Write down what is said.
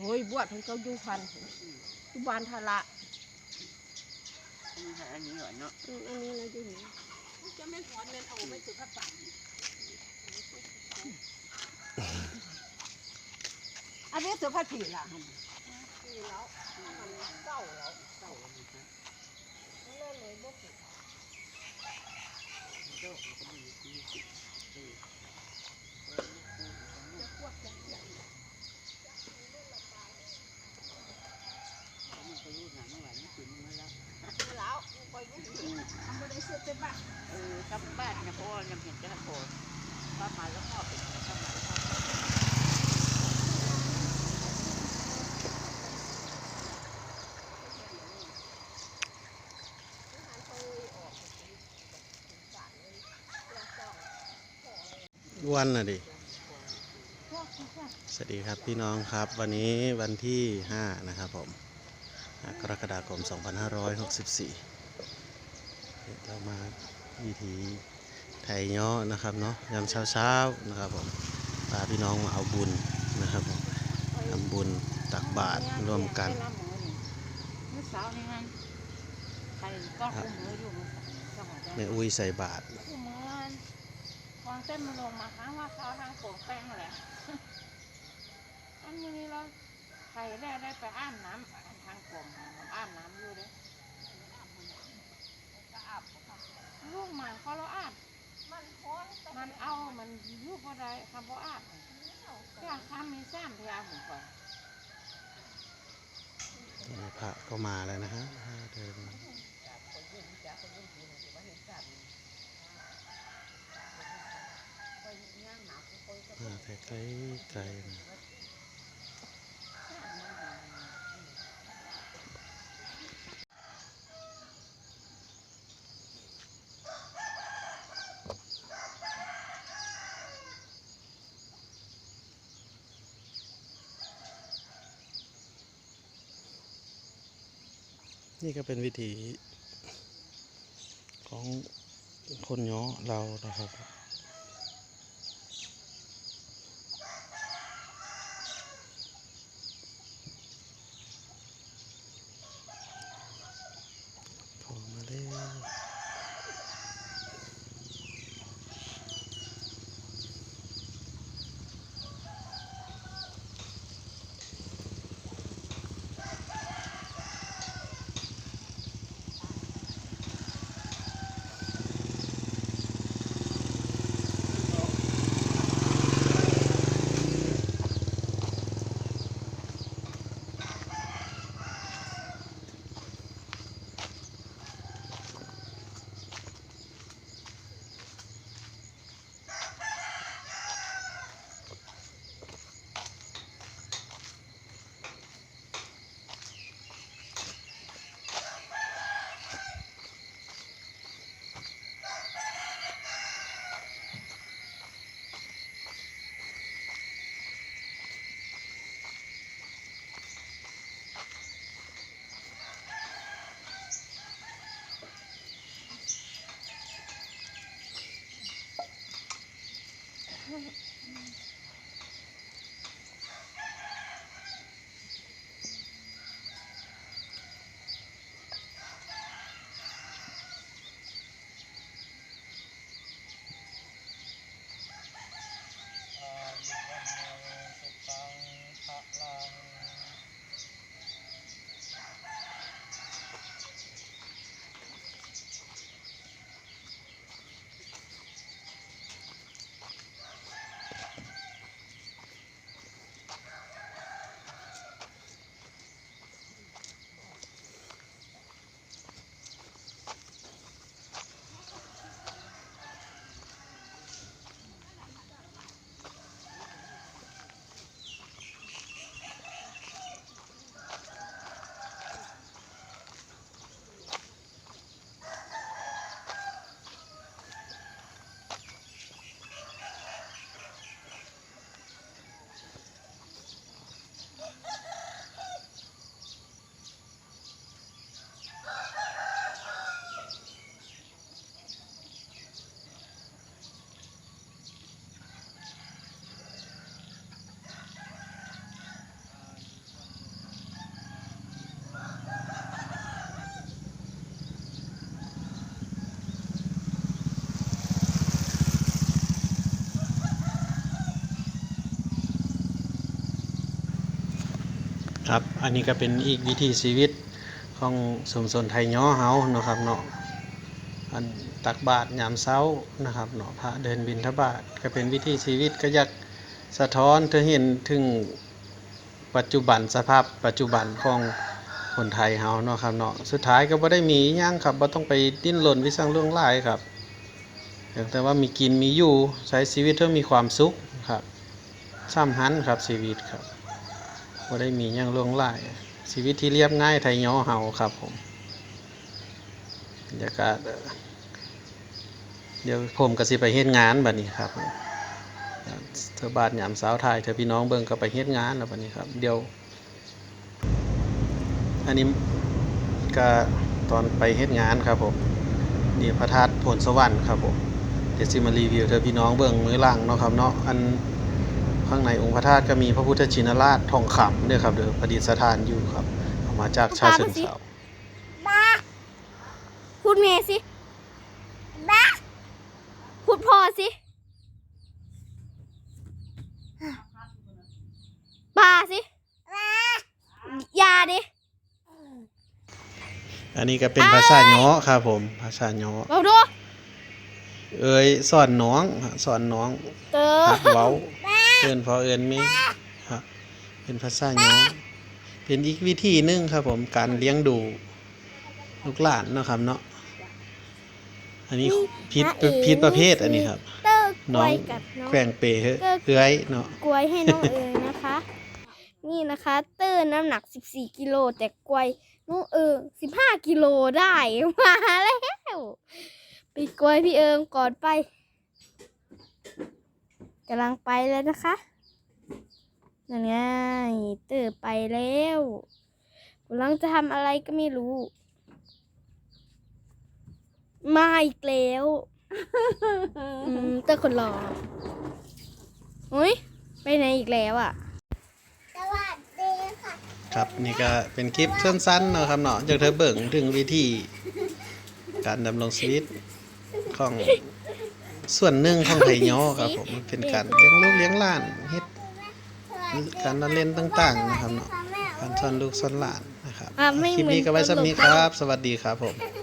โอ้ยบวชเพิ่นก็อยู่พันอยู่บ้านทาระอันนี้อันนี้เหรอเนาะอืมอันนี้เราอยู่นี่จะไม่ถอนเงินเอาไม่สุดพัดปากอันนี้เสือผ้าผีล่ะนี่แล้วมันเศร้าแล้วเศร้าเลยนะเล่นเลยบ่ผิดเจ้าก็มีที่สิเออจะพวกจะเสียง เขามันก็รู้หนังหวานกินมาแล้ว แล้วคอยไม่เห็นทำไม่ได้ซื้อเป็นบ้านเออกลับบ้านนะเพราะว่ายังเห็นเจ้าโคป้ามาแล้วพ่อเป็นไงป้ามาแล้วพ่อวันน่ะดิ สวัสดีครับพี่น้องครับ วันนี้วันที่ 5 นะครับผมกรกฎาคม 2564 เรามาวิธีไทยเนาะนะครับเนาะยามเช้าๆนะครับผมพาพี่น้องมาเอาบุญนะครับผมทำบุญตักบาตรร่วมกันเมื่อเช้านี่ไงใครก็คุมมืออยู่จังหวะแม่อุ้ยใส่บาตรคู่มือวางเต้นมาลงมาค้างว่าเขาทางโป่งแป้งแหละอันนี้เราใครได้ได้ไปอ้ามน้ำทางกลมอ้ามน้ำอยู่เด้ ลูกหมาเขาเราอ้ามมันเอามันอยู่พอได้คำว่าอ้ามอยากทำมีแซมพยายามเหมือนกันพระก็มาแล้วนะฮะเดินมาแต่ไกลไกลนะ นี่ก็เป็นวิธีของคนย้อเรานะครับ うん。 ครับ อันนี้ก็เป็นอีกวิถีชีวิตของสมสนไทยย้อเฮาเนาะครับเนาะอันตักบาตรยามเช้านะครับเนาะพระเดินบิณฑบาตก็เป็นวิถีชีวิตก็อยากสะท้อนเธอเห็นถึงปัจจุบันสภาพปัจจุบันของคนไทยเฮาเนาะครับเนาะสุดท้ายก็บ่ได้มีหยังครับบ่ต้องไปดิ้นรนวิสังเรื่องหลายครับแต่ว่ามีกินมีอยู่ใช้ชีวิตเพื่อมีความสุขครับซ้ำหันครับชีวิตครับ บ่ได้มีหยังล่วงหลายชีวิตที่เรียบง่ายไทยย้อเฮาครับผมบรรยากาศเดี๋ยวผมก็สิไปเฮ็ดงานบัดนี้ครับเธอบาดยามสาวไทยเธอพี่น้องเบิ่งก็ไปเฮ็ดงานแล้วบัดนี้ครับ เดี๋ยว อันนี้ก็ตอนไปเฮ็ดงานครับผมนี่พระธาตุโพนสวรรค์ครับผมเดี๋ยวสิมารีวิวเธอพี่น้องเบิ่งมื้อหลังเนาะครับเนาะอัน ข้างในองค์พระธาตุก็มีพระพุทธชินราชทองคำด้วยครับเดี๋ยวประดิษฐานอยู่ครับเอามาจากชาเชิงเซาบ้าพูดเมสิบ้าพูดพอสิบ้าสิอยาดิอันนี้ก็เป็นภาษาย้อครับผมภาษาย้อบอกดูเอ้ยสอนน้องสอนน้องเตอหัดเว้า เอิ้นพอเอิ้นแมีครับเป็นภาษาย้อเป็นอีกวิธีหนึงครับผมการเลี้ยงดูลูกหลานเนาะครับเนาะอันนี้ผิดผิดประเภทอันนี้ครับเตอร์กน้ล้อวงยกับน้องแกว่งเปเฮ้เอื้อยเนาะกล้วยให้น้องเอิงนะคะ นี่นะคะ เตอร์น้ำหนัก 14 กิโลแต่กล้วยน้องเอิง15 กิโลได้มาแล้ว ไปกล้วยพี่เอิงก่อนไป กำลังไปแล้วนะคะนั่นไงเตอร์ไปแล้วกำลังจะทำอะไรก็ไม่รู้ มาอีกแล้วอืมเตอร์คนรออุ้ยไปไหนอีกแล้วอะ ครับนี่ก็เป็นคลิปสั้นๆเนาะครับเนาะจากเธอเบิ่งถึงวิธี การดำรงชีวิตของ ส่วนหนึ่งของไทยย้อครับผมมันเป็นการเลี้ยงลูกเลี้ยงหลานเฮ็ดการละเล่นต่าง ๆ นะครับเนาะการสอนลูกสอนหลานนะครับอะไม่เหมือนคลิปนี้ก็ไว้สักนี้ครับ สวัสดีครับผมไ